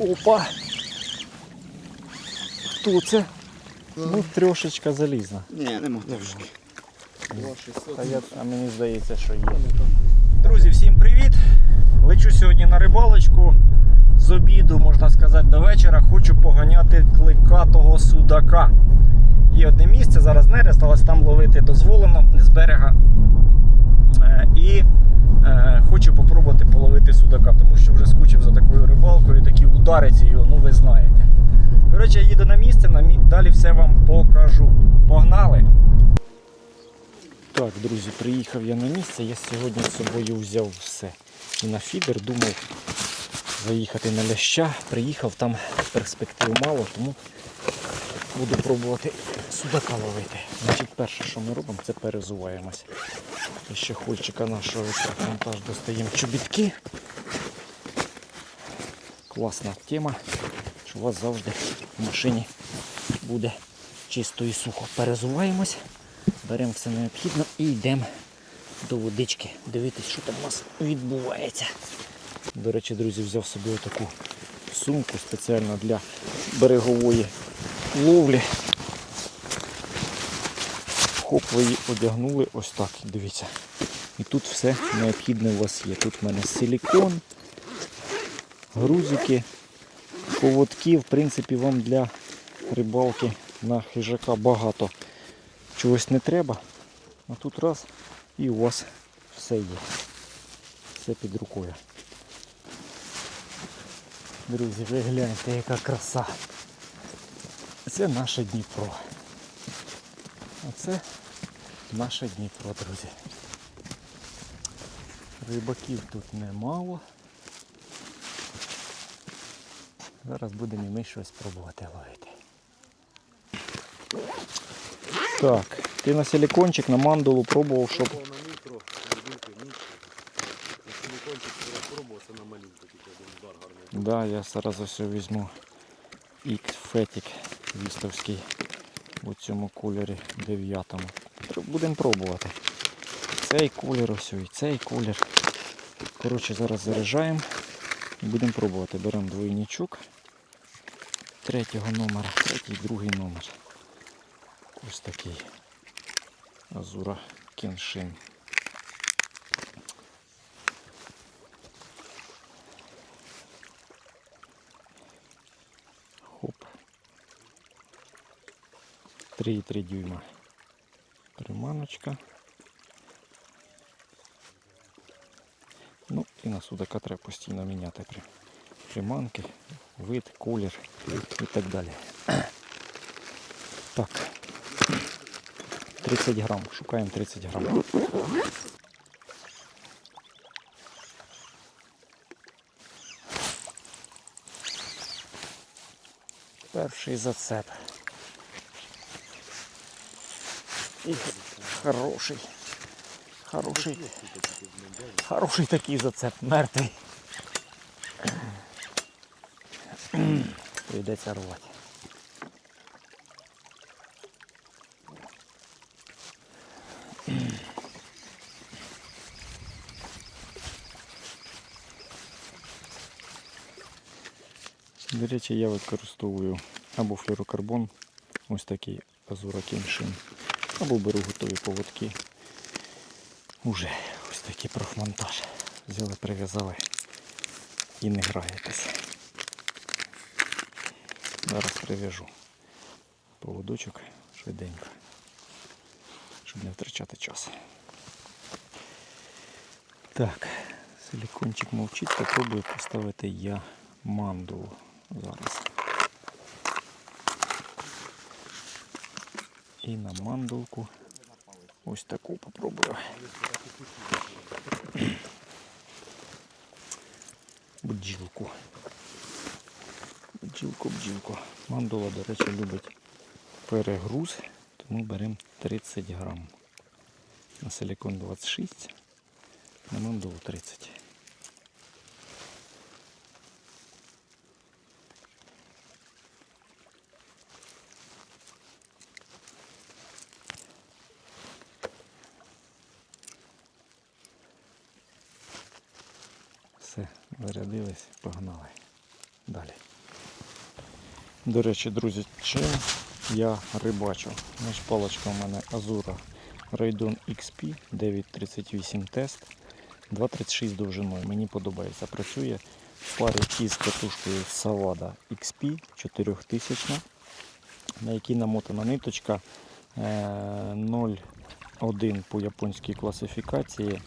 Опа! Хто це? Ну, трошечка залізна. Ні, нема трошки. А, я, а мені здається, що є. Друзі, всім привіт! Лечу сьогодні на рибалочку. З обіду, можна сказати, до вечора хочу поганяти кликатого судака. Є одне місце, зараз нерест, але там ловити дозволено з берега. Е, І хочу попробувати половити судака, тому що вже скучив за такою рибалкою, такі удариці його, ну ви знаєте. Коротше, я їду на місце, далі все вам покажу. Погнали! Так, друзі, приїхав я на місце. Я сьогодні з собою взяв все. І на фідер думав заїхати на ляща. Приїхав, там перспектив мало, тому буду пробувати судака ловити. Значить, перше, що ми робимо, це перезуваємось. І ще хольчика нашого монтаж достаємо чобітки. Класна тема, що у вас завжди в машині буде чисто і сухо. Перезуваємось. Беремо все необхідне і йдемо до водички. Дивитись, що там у нас відбувається. До речі, друзі, взяв собі таку сумку спеціально для берегової ловлі. Хоп, ви її одягнули ось так. Дивіться. І тут все необхідне у вас є. Тут в мене силікон, грузики, поводки. В принципі, вам для рибалки на хижака багато чогось не треба. А тут раз і у вас все є. Все під рукою. Друзі, ви гляньте, яка краса. Це наше Дніпро. Оце наше Дніпро, друзі. Рибаків тут немало. Зараз будемо і ми щось пробувати ловити. Так, ти на силикончик, на мандулу пробував, щоб. на мікро. На силикончик вчора пробував, це на малюнку тільки один удар гарний. Да, я зараз ось візьму X Фетік вістовський у цьому кольорі 9. Будемо пробувати. Цей колір ось і цей колір. Коротше, зараз заряджаємо і будемо пробувати. Беремо двойничок третього номера, третій, другий номер. Ось такий Азура Кеншин. Хоп. 3,3 дюйма. Приманочка. Ну і на судака треба постійно міняти при- приманки, вид, колір і так далі. Так. 30 грам. Шукаємо 30 грам. Перший зацеп. І хороший. Хороший. Хороший такий зацеп, мертвий. Прийдеться рвати. До речі, я використовую або флюрокарбон, ось такий Азура Кіншин, або беру готові поводки. Уже ось такий профмонтаж. Взяли, прив'язали і не граєтесь. Зараз прив'яжу поводочок швиденько, щоб не втрачати час. Так, силікончик мовчить, попробую поставити я мандулу зараз. І на мандулку ось таку попробую. Бджілку. Бджілку, бджілку. Мандула, до речі, любить перегруз, тому беремо 30 грам. На силикон 26, на мандулу 30. Все, зарядились, погнали. Далі. До речі, друзі, чим я рибачу? Значить, паличка у мене Azura Raydon XP 938 тест 2,36 довжиною. Мені подобається. Працює в парі із катушкою Savada XP 4000, на якій намотана ниточка е, 0,1 по японській класифікації, е,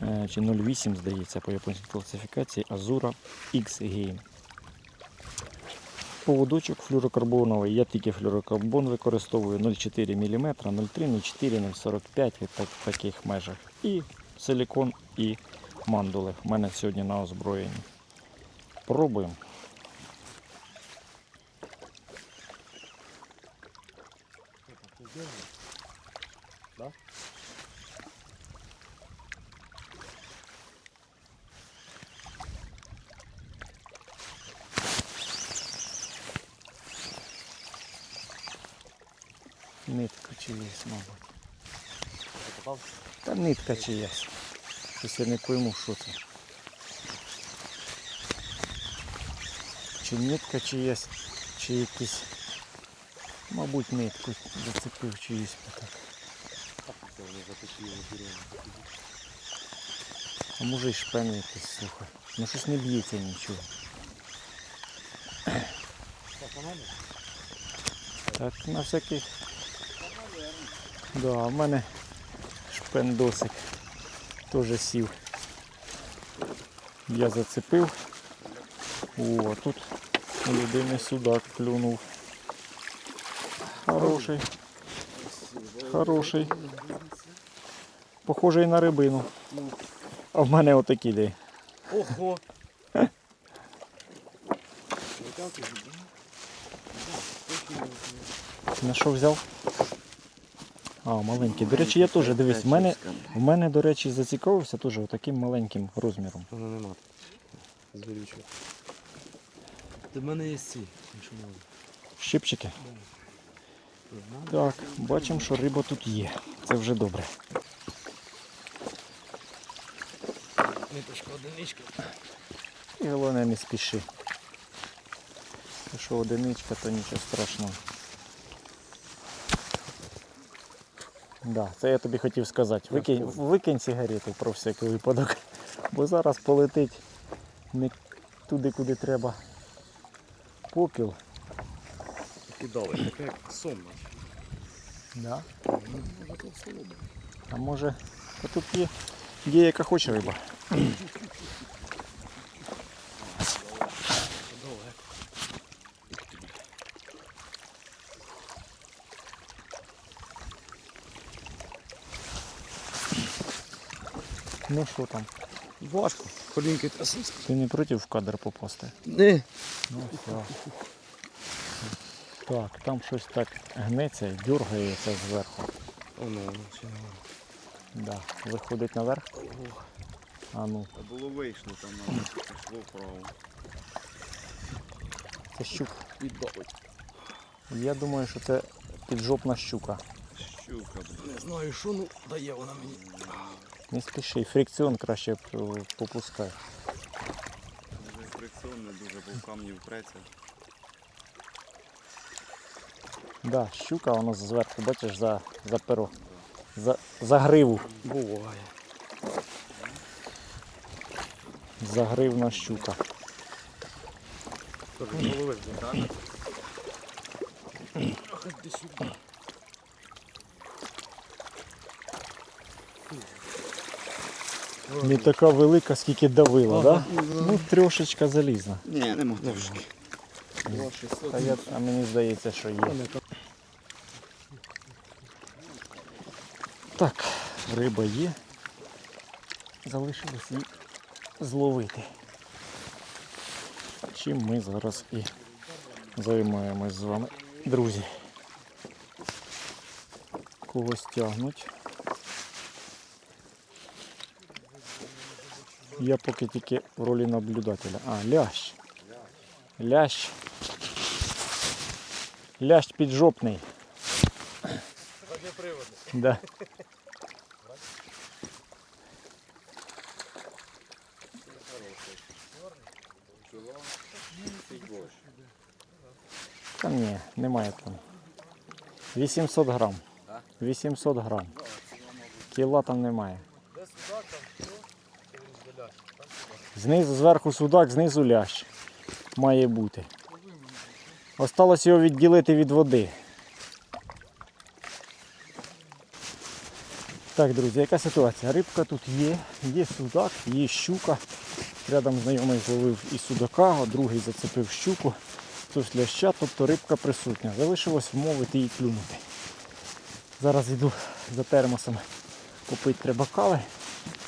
чи 0,8, здається, по японській класифікації Azura X Game. Поводочок флюрокарбоновий, я тільки флюрокарбон використовую 0,4 мм, 0,3, 0,4, 0,45 в таких межах. І силікон і мандули. У мене сьогодні на озброєнні. Пробуємо. Да? Нитка чиєсь, мабуть. Та нитка чиясь. Щось я не пойму, що це. Чи нитка чиясь, чи якийсь. Мабуть, нитку зацепив чиїсь так. Це вони затопили дерев'я. А може і шпен якийсь, слухай. Ну щось не б'ється нічого. Так. Так, на всякий. Да, в мене шпендосик теж сів. Я зацепив. О, тут у людини судак клюнув. Хороший. Хороший. Похожий на рибину. А в мене отакі де. Ого! На що взяв? А, маленький. До речі, я теж дивись, в мене, в мене, до речі, зацікавився теж таким маленьким розміром. Воно нема. Звірючого. До мене є ці. Що надо? Щипчики. Так, бачимо, що риба тут є. Це вже добре. Ниточка одиничка. І головне не спіши. Якщо одиничка, то нічого страшного. Да, це я тобі хотів сказати. Викинь, викинь сигарету про всякий випадок. Бо зараз полетить не туди, куди треба. Попіл. Кидали, таке як сон наче. Да. Ну. А може. А тут є, є яка хоче риба. Ну що там? Важко. Колінки трясуться. Ти не проти в кадр попасти? Не. Ну все. Так, там щось так гнеться і дергається зверху. Воно, воно, нормально. Да. Виходить наверх. А ну, Та було вийшло там, але пішло вправо. це щук. Віддавить. Я думаю, що це піджопна щука. Щука, блін. Не знаю, що ну дає вона мені. Не спіши, фрикціон краще попускай. Дуже фрикціон не дуже, бо в камні впреться. Да, щука, воно зверху, бачиш, за, за перо. За, за гриву. Буває. Загривна щука. Тож голови. Ах, іди сюди. Не така велика, скільки давила, Ага. да? Ну, трошечка залізна. Ні, нема трошки. А, я, а мені здається, що є. Так, риба є. Залишилось її зловити. Чим ми зараз і займаємось з вами, друзі. Когось тягнуть. Я поки тільки в ролі наблюдателя. А, лящ. Лящ. Лящ піджопний. Да. Та ні, немає там. 800 грам. 800 грам. Кіла там немає. Де судак, там все, це він здаляє. Там судак. Знизу, зверху судак, знизу лящ. Має бути. Осталось його відділити від води. Так, друзі, яка ситуація? Рибка тут є, є судак, є щука. Рядом знайомий зловив і судака, а другий зацепив щуку, хтось ляща, тобто рибка присутня. Залишилось вмовити її клюнути. Зараз йду за термосом попити треба кави.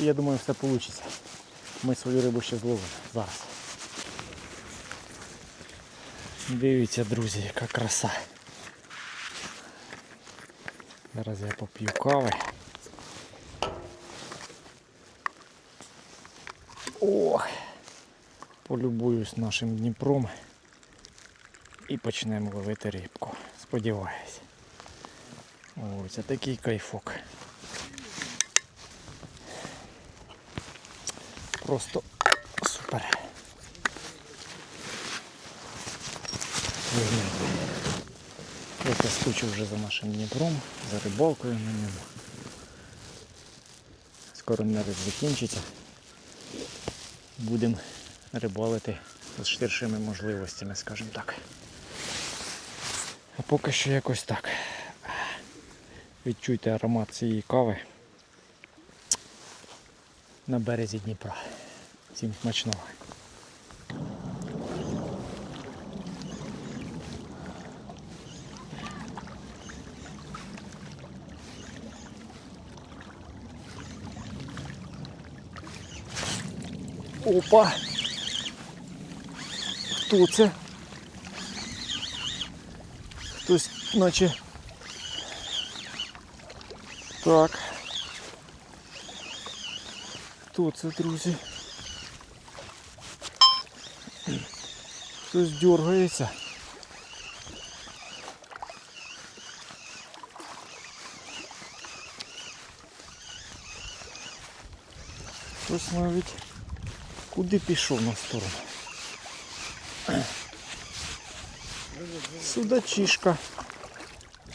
І я думаю, все вийде. Ми свою рибу ще зловимо зараз. Дивіться, друзі, яка краса. Зараз я поп'ю кави. Ох, полюбуюсь нашим Дніпром і почнемо ловити рибку. Сподіваюсь. Ой, це такий кайфок. Просто супер. Я скучу вже за нашим Дніпром, за рибалкою на ньому. Скоро нервик закінчиться. Будемо рибалити з ширшими можливостями, скажімо так. А поки що якось так. Відчуйте аромат цієї кави на березі Дніпра. Всім смачного. Опа! Хто це? Хтось наче. Так. Хто це, друзі? Хтось дергається. Хтось навіть куди пішов на сторону. Судачишка.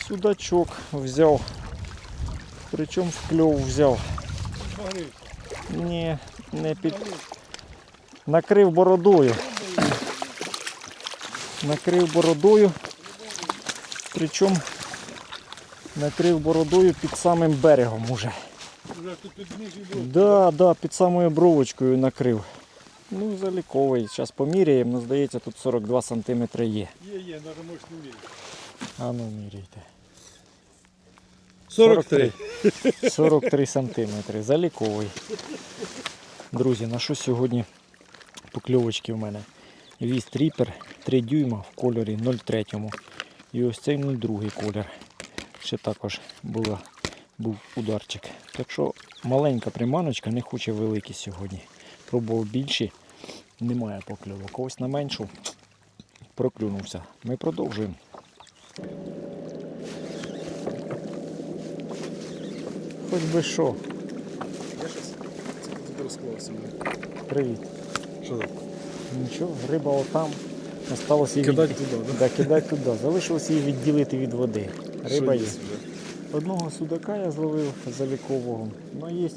Судачок взяв. Причому в кльов взяв. Ні, не під. Накрив бородою. Накрив бородою. Причому накрив бородою під самим берегом уже. Да, да, під самою бровочкою накрив. Ну, заліковий. Зараз поміряємо, ну, здається, тут 42 см є. Є, є, навіть можеш не вірити. А ну міряйте. 43. 43 сантиметри. Заліковий. Друзі, на що сьогодні покльовочки в мене? Віст тріпер 3 дюйма в кольорі 0,3. І ось цей 0,2 колір. Ще також була, був ударчик. Так що маленька приманочка не хоче великі сьогодні. Пробував більші, немає покльовок. Ось на меншу проклюнувся. Ми продовжуємо. Хоч би що. Я щось це розклався. Привіт. Що там? Нічого, риба отам. Осталось її Кидать від- туди, да? Да, кидать туди. Залишилось її відділити від води. Риба є. Одного судака я зловив залікового. Ну є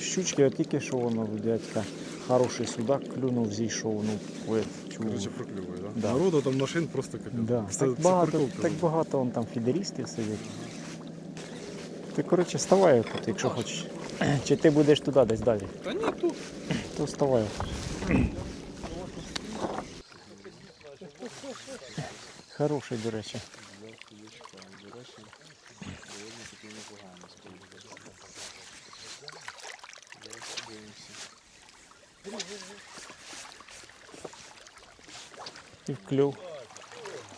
щучки, а тільки що воно дядька. Хороший судак клюнув, зійшов. Ну. Короче, проклюває, да? Да. Народу там машин просто капець. Да. Це, Так, це багато, так багато вон там фідерістів сидять. Ти коротше вставай тут, якщо хочеш. Чи ти будеш туди десь далі? Та ні, тут. То вставай. Хороший, до речі. І вклюв.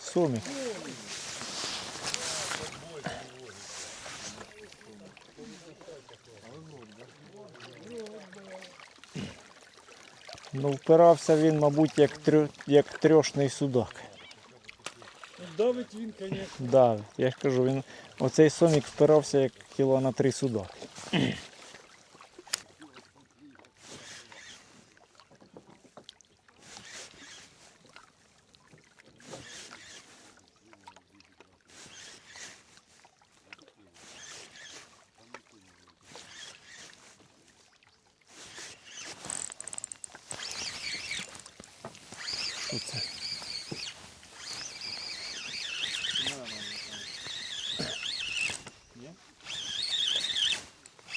Сомік. Ну, впирався він, мабуть, як, трьо, як трьошний судак. Давить він, звісно. Да, я ж кажу, він оцей сомік впирався як кіло на три судак.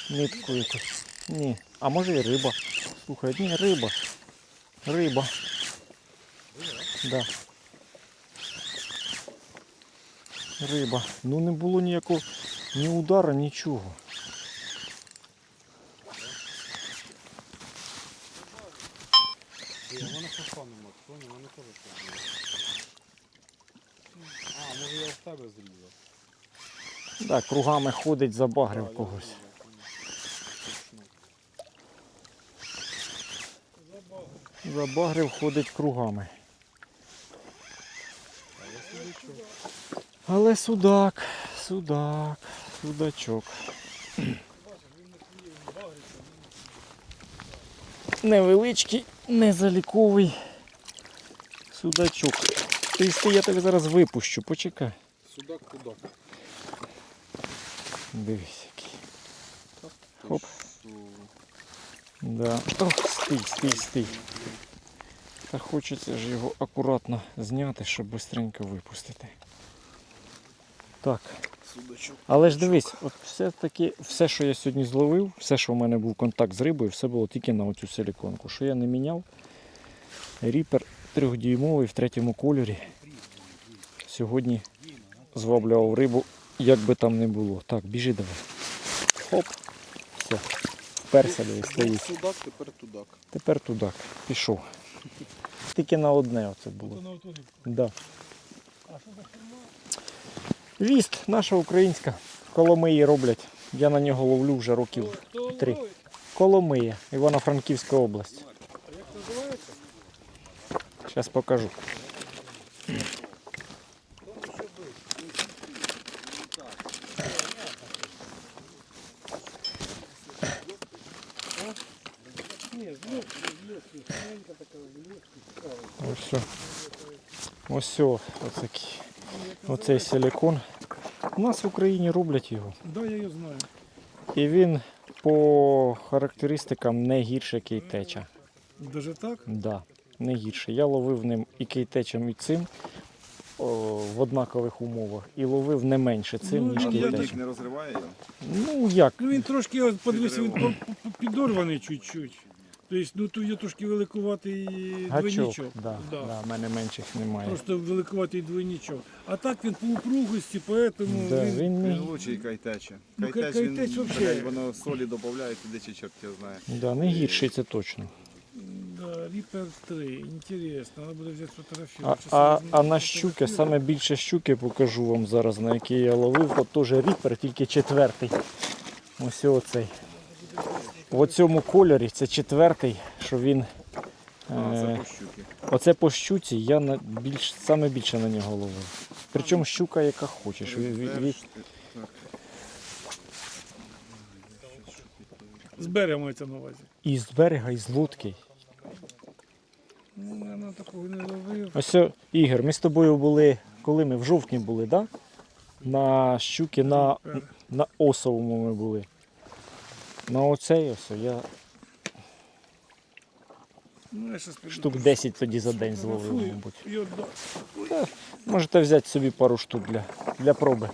Нитку якусь. Ні. А може і риба. Слухай, ні, риба. Риба. Да. Риба. Ну не було ніякого ні удара, нічого. Вона пошла нема, вона теж так. А, може я в тебе зрізав. Да, кругами ходить, забагрив когось. зрізав, понял. Точно. Забагрив ходить кругами. Але судак, судак, судачок. Невеличкий, незаліковий судачок. Ти сти, я тебе зараз випущу, почекай. Судак кудак. Дивись який. Хоп. Да. Ох, стій, стій, стій. Та хочеться ж його акуратно зняти, щоб швидко випустити. Так. Але ж дивись, от все-таки все, що я сьогодні зловив, все, що в мене був контакт з рибою, все було тільки на оцю силіконку. Що я не міняв. Ріпер трьохдюймовий в третьому кольорі. Сьогодні зваблював рибу, як би там не було. Так, біжи давай. Хоп. Все. Вперся дивись, стоїть. Тепер тудак. Тепер туди. Пішов. Тільки на одне оце було. Да. Віст, наша українська. Коломиї роблять. Я на нього ловлю вже років три. Коломия, Івано-Франківська область. Зараз покажу. Ні, зльот, зльот, маленька така, зльот, Ось все. Ось все. Оцякий. Оцей силикон. У нас в Україні роблять його. Да, я її знаю. І він по характеристикам не гірше кейтеча. Даже так? Да, не гірше. Я ловив ним і кейтечем, і цим о, в однакових умовах. І ловив не менше цим, Ну, ніж я кейтечем. Льодник не розриває його? Ну як? Ну він трошки, ось він по- по- підорваний чуть-чуть. Тобто, ну тут є трошки великуватий двойничок. Да, Да. да. в мене менших немає. Просто великуватий двойничок. А так він по упругості, поэтому Да, він... він не, Він лучший кайтече. Ну, Кайтеч, кайтеч він, вообще- блядь, воно солі додає туди, чи чорт його знає. да, не гірший, це точно. Да, Reaper 3, інтересно, треба буде взяти А, фотографію. а, а на щуки, саме більше щуки покажу вам зараз, на які я ловив. От теж ріпер, тільки четвертий. Ось оцей. В цьому кольорі це четвертий, що він. А, це Е, по щуки. оце по щуці я на більш, саме більше на нього ловив. Причому щука, яка хочеш. З берега мається на увазі. І з берега, і з лодки. Ну, я на такого не ловив. Ось о, Ігор, ми з тобою були, коли ми в жовтні були, да? На щуки, на, на осовому ми були. На оцей ось я Ну, я щас піду. штук 10 тоді за день зловив, Фотографую мабуть. і отдам. Можете взяти собі пару штук для, для проби.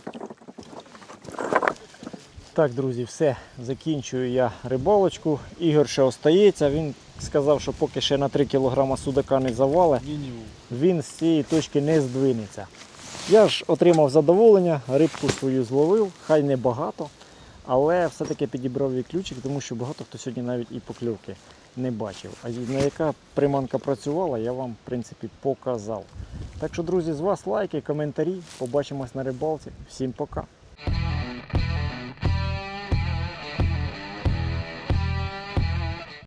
Так, друзі, все. Закінчую я рибалочку. Ігор ще остається. Він сказав, що поки ще на 3 кг судака не завале, він з цієї точки не здвинеться. Я ж отримав задоволення, рибку свою зловив, хай не багато, але все-таки підібрав їй ключик, тому що багато хто сьогодні навіть і покльовки не бачив. А на яка приманка працювала, я вам в принципі показав. Так що, друзі, з вас лайки, коментарі. Побачимось на рибалці. Всім пока.